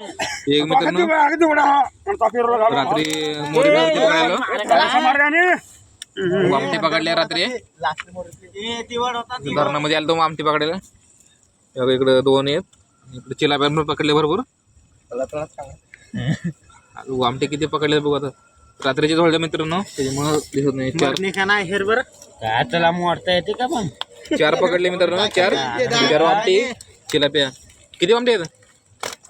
एक मित्रांनो रात्री मोरी आमटी पकडायला आमटी पकडल्या रात्री। धरणामध्ये आलो तो आमटी पकडायला इकडे दोन आहेत इकडे पकडले भरपूर। आमटे किती पकडले बघू आता रात्रीचे धोळले मित्रांनो त्याच्यामुळं दिसत नाही चार। काय त्याला मोडता येते का पण चार पकडले मित्रांनो चार। चार आमटी चिलाप्या किती आमटे आहेत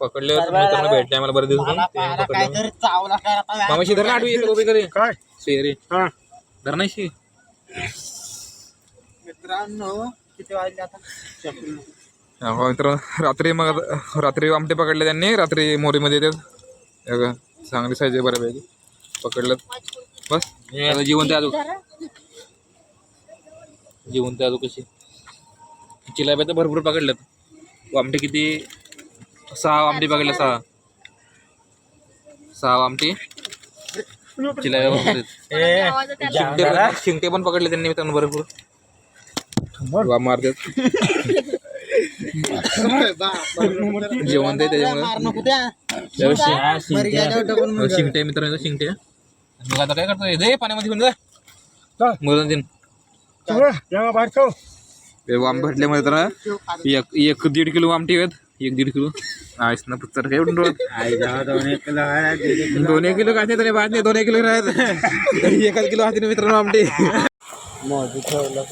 पकडले होते मित्रांनो भेटले आम्हाला बरं दिवस मामाशी धर ना आठवी इकडे उभी करे. काय? शेरी धर नाही शी हा, हो मित्र रात्री मग आता- रात्री आमटे पकडले त्यांनी रात्री मोरीमध्ये येतात. हे बघा, चांगली साईज आहे बऱ्यापैकी. पकडलं बस. आता जिवंत आहे अजून. जिवंत आहे अजून कशी. चिलाब्या तर भरपूर पकडल्यात. आमटे किती सहा आमटे पकडले सहा सहा आमटी. शिंगटे पण शिंगटे पकडले त्यांनी मित्रांनो भरपूर मारतात जेवण ते त्याच्यामुळे शिंगटे मित्रांनो शिंगटे मग आता काय करतो दे। पाण्यामध्ये घेऊन जा मुलं दिन बाहेर वाम भेटल्यामुळे तर एक एक दीड किलो आमटी आहेत एक दीड किलो आईस ना पुत्तर काय उडून दोन एक किलो काय तरी बाहेर नाही दोन एक किलो राहत एकाच किलो हाती मित्रांनो आमटी मोदी ठेवलं